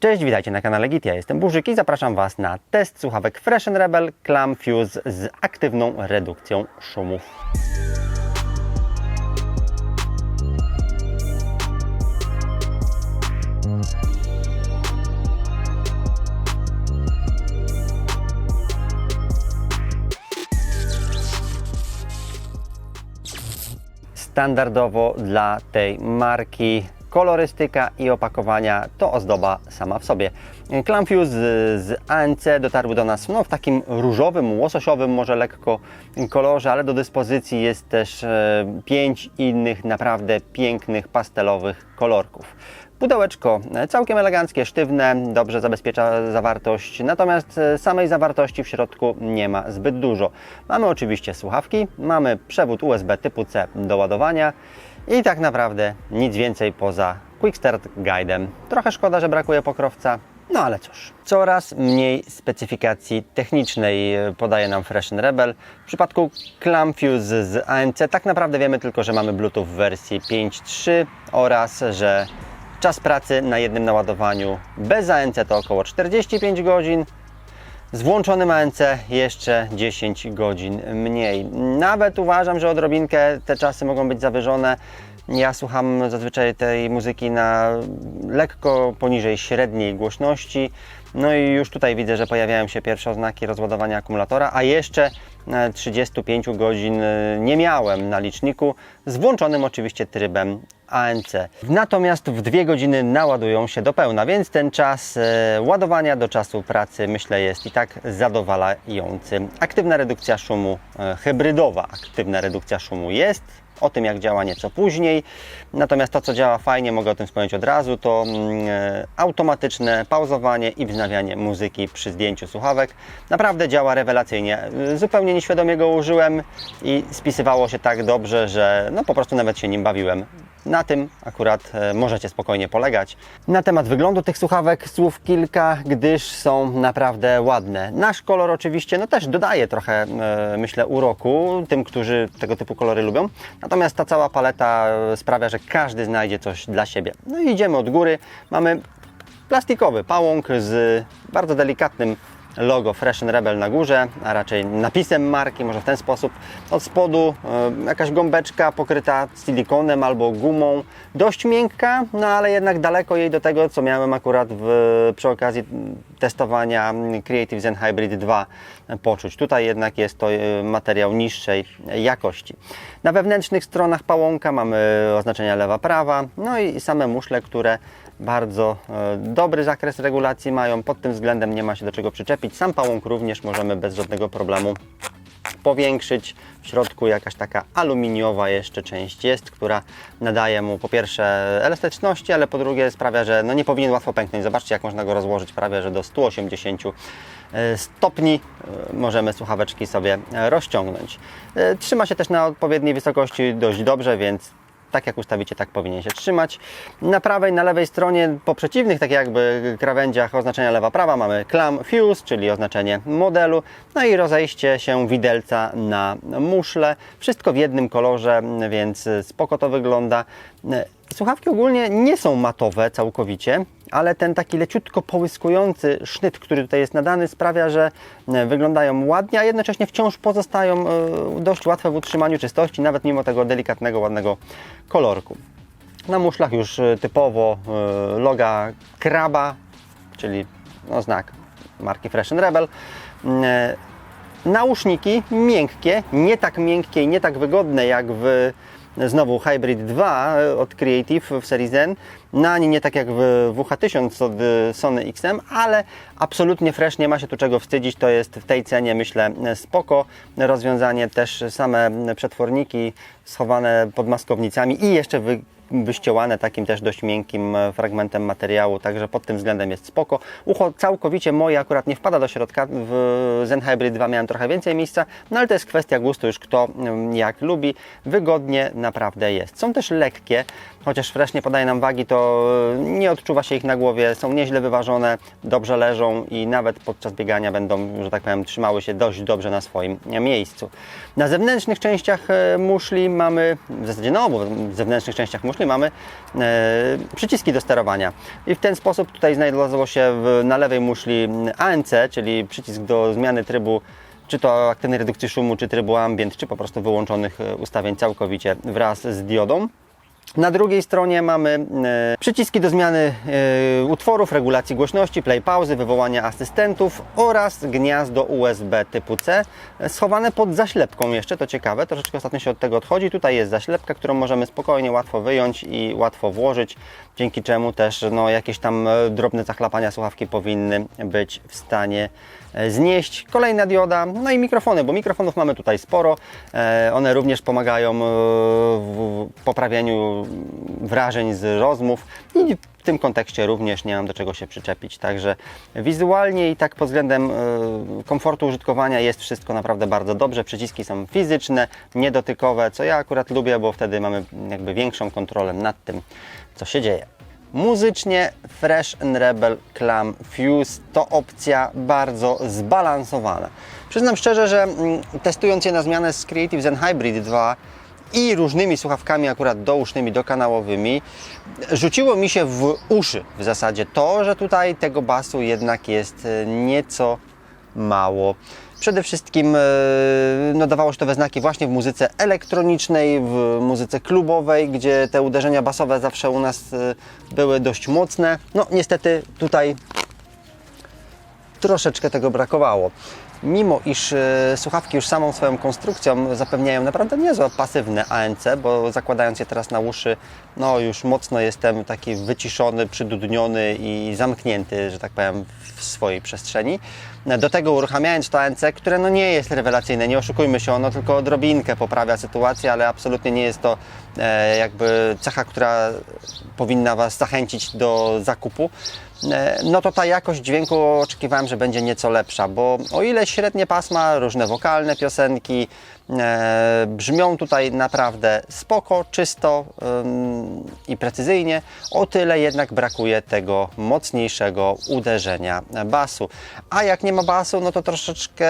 Cześć, witajcie na kanale Git. Ja jestem Burzyk i zapraszam Was na test słuchawek Fresh Rebel Clam Fuse z aktywną redukcją szumów. Standardowo dla tej marki kolorystyka i opakowania to ozdoba sama w sobie. Clamfuse z, z ANC dotarły do nas no, w takim różowym, łososiowym, może lekko kolorze, ale do dyspozycji jest też e, pięć innych naprawdę pięknych pastelowych kolorków. Pudełeczko e, całkiem eleganckie, sztywne, dobrze zabezpiecza zawartość, natomiast e, samej zawartości w środku nie ma zbyt dużo. Mamy oczywiście słuchawki, mamy przewód USB typu C do ładowania i tak naprawdę nic więcej poza Quick Start Guide'em. Trochę szkoda, że brakuje pokrowca, no ale cóż. Coraz mniej specyfikacji technicznej e, podaje nam Freshen Rebel. W przypadku Clamfuse z ANC tak naprawdę wiemy tylko, że mamy Bluetooth w wersji 5.3 oraz, że czas pracy na jednym naładowaniu bez ANC to około 45 godzin, z włączonym ANC jeszcze 10 godzin mniej. Nawet uważam, że odrobinkę te czasy mogą być zawyżone. Ja słucham zazwyczaj tej muzyki na lekko poniżej średniej głośności. No i już tutaj widzę, że pojawiają się pierwsze oznaki rozładowania akumulatora, a jeszcze e, 35 godzin e, nie miałem na liczniku, z włączonym oczywiście trybem ANC. Natomiast w dwie godziny naładują się do pełna, więc ten czas e, ładowania do czasu pracy myślę jest i tak zadowalający. Aktywna redukcja szumu, e, hybrydowa aktywna redukcja szumu jest. O tym, jak działa nieco później. Natomiast to, co działa fajnie, mogę o tym wspomnieć od razu, to mm, e, automatyczne pauzowanie i wznawianie muzyki przy zdjęciu słuchawek. Naprawdę działa rewelacyjnie. Zupełnie nieświadomie go użyłem i spisywało się tak dobrze, że no po prostu nawet się nim bawiłem. Na tym akurat e, możecie spokojnie polegać. Na temat wyglądu tych słuchawek słów kilka, gdyż są naprawdę ładne. Nasz kolor oczywiście no też dodaje trochę, e, myślę, uroku tym, którzy tego typu kolory lubią. Natomiast ta cała paleta e, sprawia, że każdy znajdzie coś dla siebie. No i idziemy od góry. Mamy plastikowy pałąk z bardzo delikatnym logo Fresh Rebel na górze, a raczej napisem marki, może w ten sposób. Od spodu e, jakaś gąbeczka pokryta silikonem albo gumą, dość miękka, no ale jednak daleko jej do tego, co miałem akurat w, przy okazji testowania Creative Zen Hybrid 2 poczuć. Tutaj jednak jest to e, materiał niższej jakości. Na wewnętrznych stronach pałąka mamy oznaczenia lewa, prawa, no i same muszle, które bardzo e, dobry zakres regulacji mają. Pod tym względem nie ma się do czego przyczepić. Sam pałąk również możemy bez żadnego problemu powiększyć. W środku jakaś taka aluminiowa jeszcze część jest, która nadaje mu po pierwsze elastyczności, ale po drugie sprawia, że no nie powinien łatwo pęknąć. Zobaczcie, jak można go rozłożyć prawie że do 180 stopni. E, Możemy słuchaweczki sobie rozciągnąć. E, Trzyma się też na odpowiedniej wysokości dość dobrze, więc tak jak ustawicie, tak powinien się trzymać. Na prawej, na lewej stronie, po przeciwnych, tak jakby krawędziach oznaczenia lewa-prawa mamy clam fuse, czyli oznaczenie modelu, no i rozejście się widelca na muszle. Wszystko w jednym kolorze, więc spoko to wygląda. Słuchawki ogólnie nie są matowe całkowicie, ale ten taki leciutko połyskujący sznyt, który tutaj jest nadany, sprawia, że e, wyglądają ładnie, a jednocześnie wciąż pozostają e, dość łatwe w utrzymaniu czystości, nawet mimo tego delikatnego, ładnego kolorku. Na muszlach już e, typowo loga kraba, czyli no, znak marki Fresh Rebel. Nauszniki miękkie, nie tak miękkie i nie tak wygodne jak w znowu Hybrid 2 od Creative w serii Zen. Na ani nie tak jak w WH1000 od Sony XM, ale absolutnie fresh, nie ma się tu czego wstydzić. To jest w tej cenie myślę spoko rozwiązanie. Też same przetworniki schowane pod maskownicami i jeszcze wy wyściołane takim też dość miękkim fragmentem materiału, także pod tym względem jest spoko. Ucho całkowicie moje akurat nie wpada do środka, w Zen Hybrid 2 miałem trochę więcej miejsca, no ale to jest kwestia gustu, już kto mm, jak lubi. Wygodnie naprawdę jest. Są też lekkie, chociaż fresh nie podaje nam wagi, to nie odczuwa się ich na głowie, są nieźle wyważone, dobrze leżą i nawet podczas biegania będą, że tak powiem, trzymały się dość dobrze na swoim miejscu. Na zewnętrznych częściach e, muszli mamy, w zasadzie na obu zewnętrznych częściach muszli mamy e, przyciski do sterowania. I w ten sposób tutaj znajdowało się w, na lewej muszli ANC, czyli przycisk do zmiany trybu czy to aktywnej redukcji szumu, czy trybu ambient, czy po prostu wyłączonych e, ustawień całkowicie wraz z diodą. Na drugiej stronie mamy e, przyciski do zmiany e, utworów, regulacji głośności, play pauzy, wywołania asystentów oraz gniazdo USB typu C e, schowane pod zaślepką jeszcze, to ciekawe, troszeczkę ostatnio się od tego odchodzi. Tutaj jest zaślepka, którą możemy spokojnie, łatwo wyjąć i łatwo włożyć, dzięki czemu też no, jakieś tam drobne zachlapania słuchawki powinny być w stanie znieść. Kolejna dioda, no i mikrofony, bo mikrofonów mamy tutaj sporo. One również pomagają w poprawieniu wrażeń z rozmów i w tym kontekście również nie mam do czego się przyczepić. Także wizualnie i tak pod względem e, komfortu użytkowania jest wszystko naprawdę bardzo dobrze. Przyciski są fizyczne, niedotykowe, co ja akurat lubię, bo wtedy mamy jakby większą kontrolę nad tym, co się dzieje. Muzycznie Fresh and Rebel Clam Fuse to opcja bardzo zbalansowana. Przyznam szczerze, że mm, testując je na zmianę z Creative Zen Hybrid 2 i różnymi słuchawkami akurat dousznymi, dokanałowymi, rzuciło mi się w uszy w zasadzie to, że tutaj tego basu jednak jest e, nieco mało. Przede wszystkim e, no, dawało się to we znaki właśnie w muzyce elektronicznej, w muzyce klubowej, gdzie te uderzenia basowe zawsze u nas e, były dość mocne. No niestety tutaj troszeczkę tego brakowało. Mimo iż e, słuchawki już samą swoją konstrukcją zapewniają naprawdę niezłe pasywne ANC, bo zakładając je teraz na uszy, no już mocno jestem taki wyciszony, przydudniony i zamknięty, że tak powiem, w swojej przestrzeni. Do tego uruchamiając to ANC, które no nie jest rewelacyjne, nie oszukujmy się, ono tylko odrobinkę poprawia sytuację, ale absolutnie nie jest to e, jakby cecha, która powinna Was zachęcić do zakupu e, no to ta jakość dźwięku oczekiwałem, że będzie nieco lepsza, bo o ile średnie pasma, różne wokalne piosenki e, brzmią tutaj naprawdę spoko, czysto ym, i precyzyjnie, o tyle jednak brakuje tego mocniejszego uderzenia basu. A jak nie ma basu, no to troszeczkę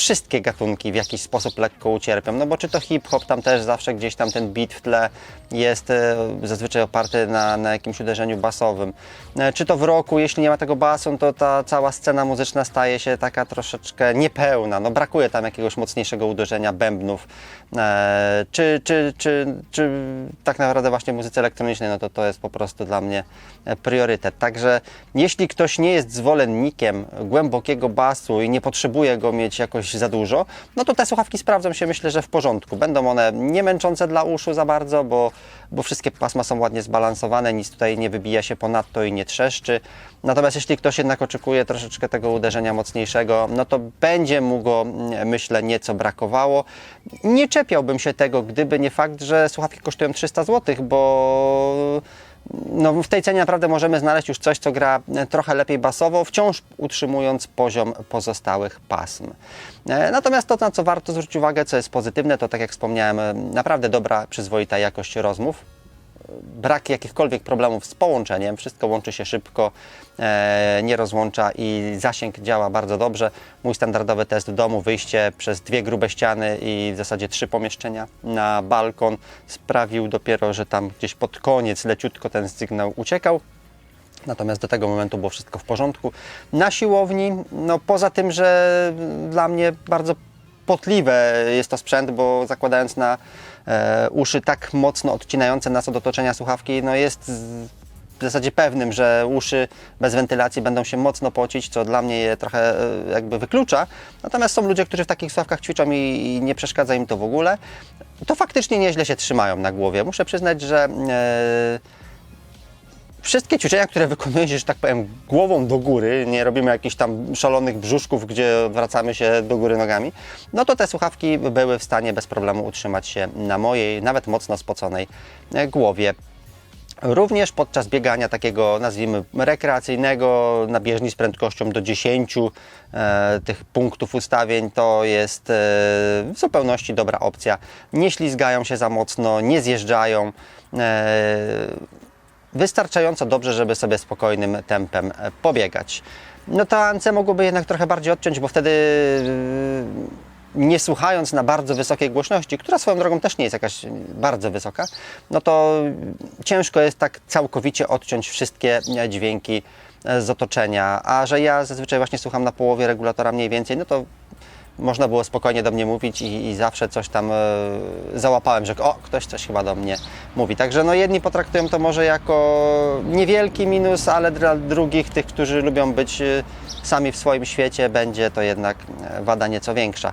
wszystkie gatunki w jakiś sposób lekko ucierpią. No bo czy to hip-hop, tam też zawsze gdzieś tam ten beat w tle jest e, zazwyczaj oparty na, na jakimś uderzeniu basowym. E, Czy to w roku, jeśli nie ma tego basu, to ta cała scena muzyczna staje się taka troszeczkę niepełna. No brakuje tam jakiegoś mocniejszego uderzenia bębnów. E, Czy, czy, czy, czy tak naprawdę właśnie muzyce elektronicznej, no to to jest po prostu dla mnie priorytet. Także jeśli ktoś nie jest zwolennikiem głębokiego basu i nie potrzebuje go mieć jakoś za dużo, no to te słuchawki sprawdzą się myślę, że w porządku. Będą one nie męczące dla uszu za bardzo, bo, bo wszystkie pasma są ładnie zbalansowane, nic tutaj nie wybija się ponadto i nie trzeszczy. Natomiast jeśli ktoś jednak oczekuje troszeczkę tego uderzenia mocniejszego, no to będzie mu go, myślę, nieco brakowało. Nie czepiałbym się tego, gdyby nie fakt, że słuchawki kosztują 300 zł, bo no, w tej cenie naprawdę możemy znaleźć już coś, co gra trochę lepiej basowo, wciąż utrzymując poziom pozostałych pasm. E, Natomiast to, na co warto zwrócić uwagę, co jest pozytywne, to tak jak wspomniałem, e, naprawdę dobra, przyzwoita jakość rozmów. Brak jakichkolwiek problemów z połączeniem, wszystko łączy się szybko, e, nie rozłącza i zasięg działa bardzo dobrze. Mój standardowy test w domu, wyjście przez dwie grube ściany i w zasadzie trzy pomieszczenia na balkon sprawił dopiero, że tam gdzieś pod koniec leciutko ten sygnał uciekał. Natomiast do tego momentu było wszystko w porządku. Na siłowni, no poza tym, że dla mnie bardzo potliwe jest to sprzęt, bo zakładając na uszy tak mocno odcinające nas od otoczenia słuchawki, no jest w zasadzie pewnym, że uszy bez wentylacji będą się mocno pocić, co dla mnie je trochę e, jakby wyklucza. Natomiast są ludzie, którzy w takich słuchawkach ćwiczą i, nie przeszkadza im to w ogóle. To faktycznie nieźle się trzymają na głowie. Muszę przyznać, że e, wszystkie ćwiczenia, które wykonujecie, że tak powiem, głową do góry, nie robimy jakichś tam szalonych brzuszków, gdzie wracamy się do góry nogami, no to te słuchawki były w stanie bez problemu utrzymać się na mojej, nawet mocno spoconej e, głowie. Również podczas biegania takiego, nazwijmy, rekreacyjnego, na bieżni z prędkością do 10 e, tych punktów ustawień, to jest e, w zupełności dobra opcja. Nie ślizgają się za mocno, nie zjeżdżają. E, wystarczająco dobrze, żeby sobie spokojnym tempem e, pobiegać. No to ANC mogłoby jednak trochę bardziej odciąć, bo wtedy nie słuchając na bardzo wysokiej głośności, która swoją drogą też nie jest jakaś bardzo wysoka, no to ciężko jest tak całkowicie odciąć wszystkie e, dźwięki e, z otoczenia, a że ja zazwyczaj właśnie słucham na połowie regulatora mniej więcej, no to można było spokojnie do mnie mówić i, i zawsze coś tam e, załapałem, że o, ktoś coś chyba do mnie mówi. Także no jedni potraktują to może jako niewielki minus, ale dla drugich, tych, którzy lubią być e, sami w swoim świecie, będzie to jednak e, wada nieco większa.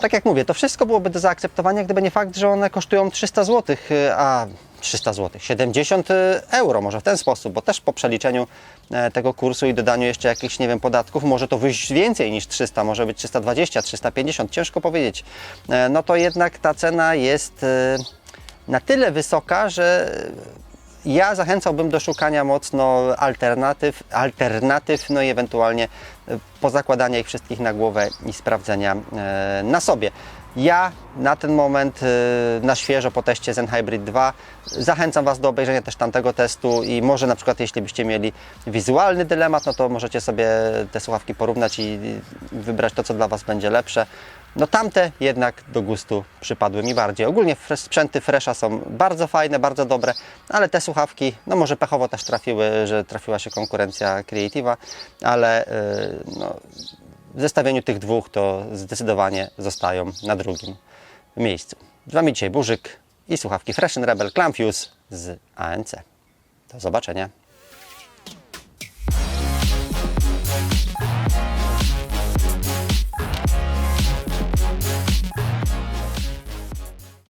Tak jak mówię, to wszystko byłoby do zaakceptowania, gdyby nie fakt, że one kosztują 300 zł, a 300 zł, 70 euro może w ten sposób, bo też po przeliczeniu e, tego kursu i dodaniu jeszcze jakichś, nie wiem, podatków, może to wyjść więcej niż 300, może być 320, 350, ciężko powiedzieć. E, No to jednak ta cena jest e, na tyle wysoka, że ja zachęcałbym do szukania mocno alternatyw, alternatyw no i ewentualnie e, pozakładania ich wszystkich na głowę i sprawdzenia e, na sobie. Ja na ten moment e, na świeżo po teście Zen Hybrid 2 zachęcam Was do obejrzenia też tamtego testu i może na przykład jeśli byście mieli wizualny dylemat, no to możecie sobie te słuchawki porównać i i wybrać to, co dla Was będzie lepsze. No tamte jednak do gustu przypadły mi bardziej. Ogólnie sprzęty Fresha są bardzo fajne, bardzo dobre, ale te słuchawki, no może pechowo też trafiły, że trafiła się konkurencja Creative'a, ale yy, no, w zestawieniu tych dwóch to zdecydowanie zostają na drugim miejscu. Z Wami dzisiaj Burzyk i słuchawki Fresh Rebel Clamfuse z ANC. Do zobaczenia.